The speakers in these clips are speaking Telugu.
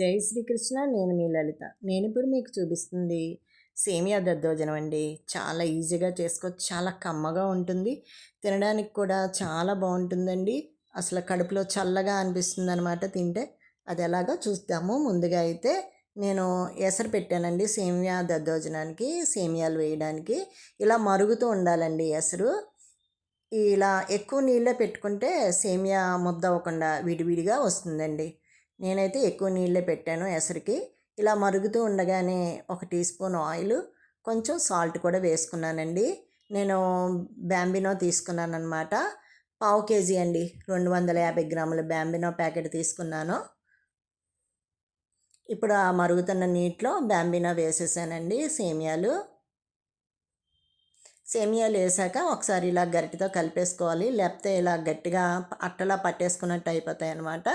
జై శ్రీకృష్ణ నేను మీ లలిత. నేను ఇప్పుడు మీకు చూపిస్తుంది సేమియా దద్దోజనం అండి. చాలా ఈజీగా చేసుకోవచ్చు చాలా కమ్మగా ఉంటుంది. తినడానికి కూడా చాలా బాగుంటుందండి. అసలు కడుపులో చల్లగా అనిపిస్తుంది అనమాట తింటే. అది ఎలాగో చూస్తాము ముందుగా అయితే నేను ఎసరు పెట్టానండి సేమియా దద్దోజనానికి సేమియాలు వేయడానికి. ఇలా మరుగుతూ ఉండాలండి ఎసరు. ఇలా ఎక్కువ నీళ్ళే పెట్టుకుంటే సేమియా ముద్ద అవ్వకుండా విడివిడిగా వస్తుందండి. నేనైతే ఎక్కువ నీళ్ళే పెట్టాను ఎసరికి. ఇలా మరుగుతూ ఉండగానే ఒక టీ స్పూన్ ఆయిల్ కొంచెం సాల్ట్ కూడా వేసుకున్నానండి. నేను బ్యాంబినో తీసుకున్నాను అనమాట పావు కేజీ అండి రెండు వందల యాభై గ్రాముల బ్యాంబినో ప్యాకెట్ తీసుకున్నాను. ఇప్పుడు ఆ మరుగుతున్న నీటిలో బ్యాంబినో వేసేసానండి సేమియాలు. సేమియాలు వేసాక ఒకసారి ఇలా గరిటితో కలిపేసుకోవాలి లేకపోతే ఇలా గట్టిగా అట్టలా పట్టేసుకున్నట్టు అయిపోతాయి అనమాట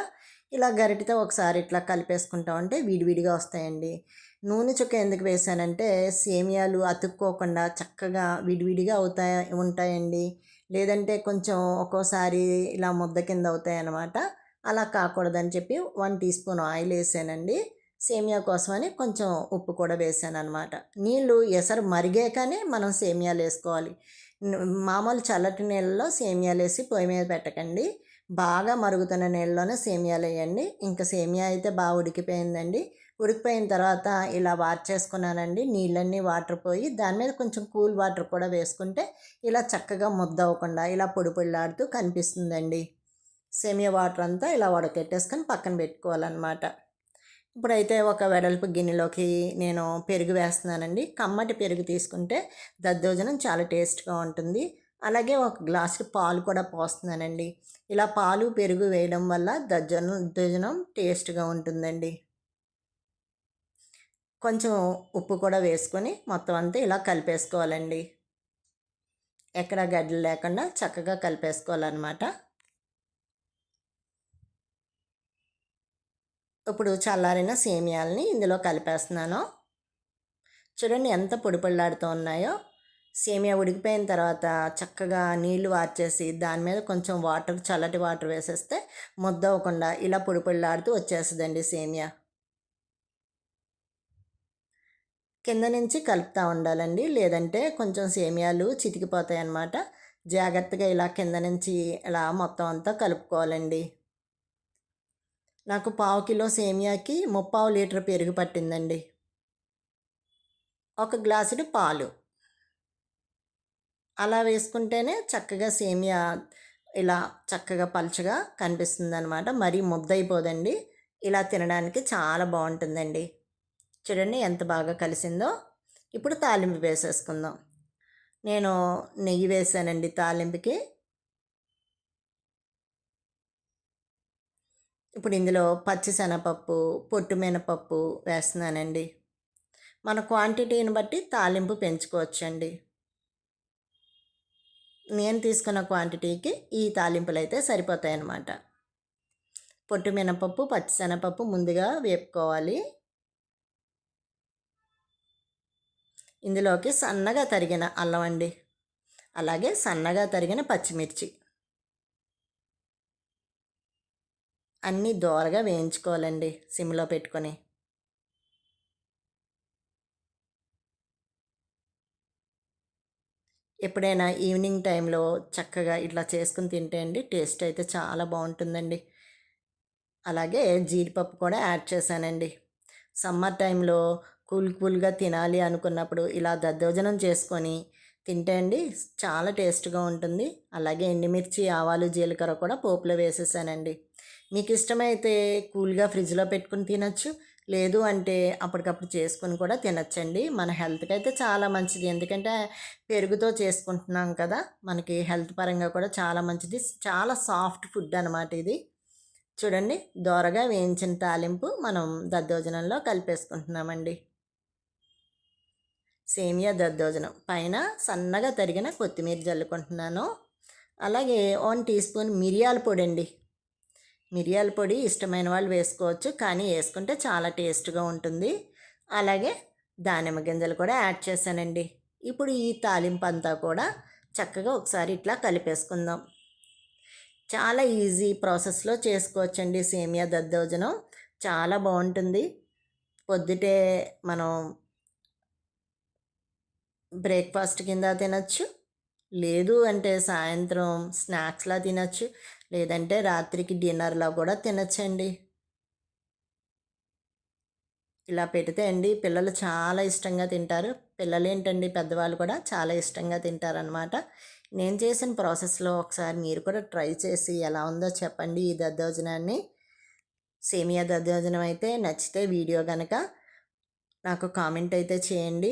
ఇలా గరిటితో ఒకసారి ఇట్లా కలిపేసుకుంటా. ఉంటే విడివిడిగా వస్తాయండి. నూనె చుక్క ఎందుకు వేసానంటే సేమియాలు అతుక్కోకుండా చక్కగా విడివిడిగా అవుతాయి ఉంటాయండి. లేదంటే కొంచెం ఒక్కోసారి ఇలా ముద్ద కింద అవుతాయి అన్నమాట అలా కాకూడదని చెప్పి వన్ టీ స్పూన్ ఆయిల్ వేసానండి. సేమియా కోసమని కొంచెం ఉప్పు కూడా వేసాను అనమాట నీళ్ళు ఎసరు మరిగాకనే మనం సేమియాలు వేసుకోవాలి. మామూలు చల్లటి నీళ్ళలో సేమియాలు వేసి పొయ్యి మీద పెట్టకండి. బాగా మరుగుతున్న నీళ్ళలోనే సేమియాలు వేయండి. ఇంకా సేమియా అయితే బాగా ఉడికిపోయిందండి. ఉడికిపోయిన తర్వాత ఇలా వార్చేసుకున్నానండి నీళ్ళన్నీ వాటర్ పోయి దాని మీద కొంచెం కూల్ వాటర్ కూడా వేసుకుంటే ఇలా చక్కగా ముద్ద అవ్వకుండా ఇలా పొడి పొడిలాడుతూ కనిపిస్తుందండి. సేమియా వాటర్ అంతా ఇలా వడకెట్టేసుకొని పక్కన పెట్టుకోవాలన్నమాట. ఇప్పుడైతే ఒక వెడల్పు గిన్నెలోకి నేను పెరుగు వేస్తున్నానండి. కమ్మటి పెరుగు తీసుకుంటే దద్దోజనం చాలా టేస్ట్గా ఉంటుంది. అలాగే ఒక గ్లాసు పాలు కూడా పోస్తున్నానండి. ఇలా పాలు పెరుగు వేయడం వల్ల దజ్జనం దజనం టేస్ట్గా ఉంటుందండి. కొంచెం ఉప్పు కూడా వేసుకొని మొత్తం అంతా ఇలా కలిపేసుకోవాలండి. ఎక్కడ గడ్డలు లేకుండా చక్కగా కలిపేసుకోవాలన్నమాట. ఇప్పుడు చల్లారిన సేమియాలని ఇందులో కలిపేస్తున్నాను. చూడండి ఎంత పొడిపళ్ళాడుతూ ఉన్నాయో. సేమియా ఉడికిపోయిన తర్వాత చక్కగా నీళ్ళు వార్చేసి దాని మీద కొంచెం వాటర్ చల్లటి వాటర్ వేసేస్తే ముద్ద అవ్వకుండా ఇలా పొడి పొడిలాడుతూ వచ్చేస్తుందండి సేమియా. కింద నుంచి కలుపుతూ ఉండాలండి. లేదంటే కొంచెం సేమియాలు చితికిపోతాయి అన్నమాట. జాగ్రత్తగా ఇలా కింద నుంచి ఇలా మొత్తం అంతా కలుపుకోవాలండి. నాకు పావు కిలో సేమియాకి ముప్పావు లీటర్ పెరుగు పట్టిందండి. ఒక గ్లాసుడు పాలు. అలా వేసుకుంటేనే చక్కగా సేమియా ఇలా చక్కగా పలుచగా కనిపిస్తుంది అనమాట మరీ ముద్దయిపోదండి. ఇలా తినడానికి చాలా బాగుంటుందండి. చూడండి ఎంత బాగా కలిసిందో. ఇప్పుడు తాలింపు వేసేసుకుందాం. నేను నెయ్యి వేసానండి తాలింపుకి. ఇప్పుడు ఇందులో పచ్చిశనగపప్పు పొట్టు మినపప్పు వేస్తున్నానండి. మన క్వాంటిటీని బట్టి తాలింపు పెంచుకోవచ్చండి. నేను తీసుకున్న క్వాంటిటీకి ఈ తాలింపులు అయితే సరిపోతాయి అన్నమాట పొట్టు మినపప్పు పచ్చిశనగపప్పు ముందుగా వేపుకోవాలి. ఇందులోకి సన్నగా తరిగిన అల్లం అండి. అలాగే సన్నగా తరిగిన పచ్చిమిర్చి. అన్నీ దోరగా వేయించుకోవాలండి సిమ్లో పెట్టుకొని. ఎప్పుడైనా ఈవినింగ్ టైంలో చక్కగా ఇట్లా చేసుకుని తింటే అండి టేస్ట్ అయితే చాలా బాగుంటుందండి. అలాగే జీడిపప్పు కూడా యాడ్ చేశానండి. సమ్మర్ టైంలో కూల్ కూల్గా తినాలి అనుకున్నప్పుడు ఇలా దద్దోజనం చేసుకొని తింటే అండి చాలా టేస్ట్గా ఉంటుంది. అలాగే ఎండుమిర్చి ఆవాలు జీలకర్ర కూడా పోపులో వేసేసానండి. మీకు ఇష్టమైతే కూల్గా ఫ్రిడ్జ్లో పెట్టుకుని తినచ్చు. లేదు అంటే అప్పటికప్పుడు చేసుకుని కూడా తినచ్చండి. మన హెల్త్కి అయితే చాలా మంచిది. ఎందుకంటే పెరుగుతో చేసుకుంటున్నాం కదా! మనకి హెల్త్ పరంగా కూడా చాలా మంచిది. చాలా సాఫ్ట్ ఫుడ్ అనమాట ఇది. చూడండి దోరగా వేయించిన తాలింపు మనం దద్దోజనంలో కలిపేసుకుంటున్నామండి. సేమియా దద్దోజనం. పైన సన్నగా తరిగిన కొత్తిమీర జల్లుకుంటున్నాను. అలాగే వన్ టీ స్పూన్ మిరియాల పొడి అండి మిరియాల పొడి ఇష్టమైన వాళ్ళు వేసుకోవచ్చు కానీ వేసుకుంటే చాలా టేస్ట్గా ఉంటుంది. అలాగే దానిమ్మ గింజలు కూడా యాడ్ చేశానండి. ఇప్పుడు ఈ తాలింపు అంతా కూడా చక్కగా ఒకసారి ఇట్లా కలిపేసుకుందాం. చాలా ఈజీ ప్రాసెస్లో చేసుకోవచ్చండి సేమియా దద్దోజనం. చాలా బాగుంటుంది. పొద్దుటే మనం బ్రేక్ఫాస్ట్ కింద తినచ్చు. లేదు అంటే సాయంత్రం స్నాక్స్లా తినచ్చు. లేదంటే రాత్రికి డిన్నర్లా కూడా తినచ్చండి. ఇలా పెడితే అండి పిల్లలు చాలా ఇష్టంగా తింటారు. పిల్లలు ఏంటండి పెద్దవాళ్ళు కూడా చాలా ఇష్టంగా తింటారనమాట నేను చేసిన ప్రాసెస్లో ఒకసారి మీరు కూడా ట్రై చేసి ఎలా ఉందో చెప్పండి ఈ దద్దోజనాన్ని. సేమియా దద్దోజనం అయితే నచ్చితే వీడియో కనుక నాకు కామెంట్ అయితే చేయండి.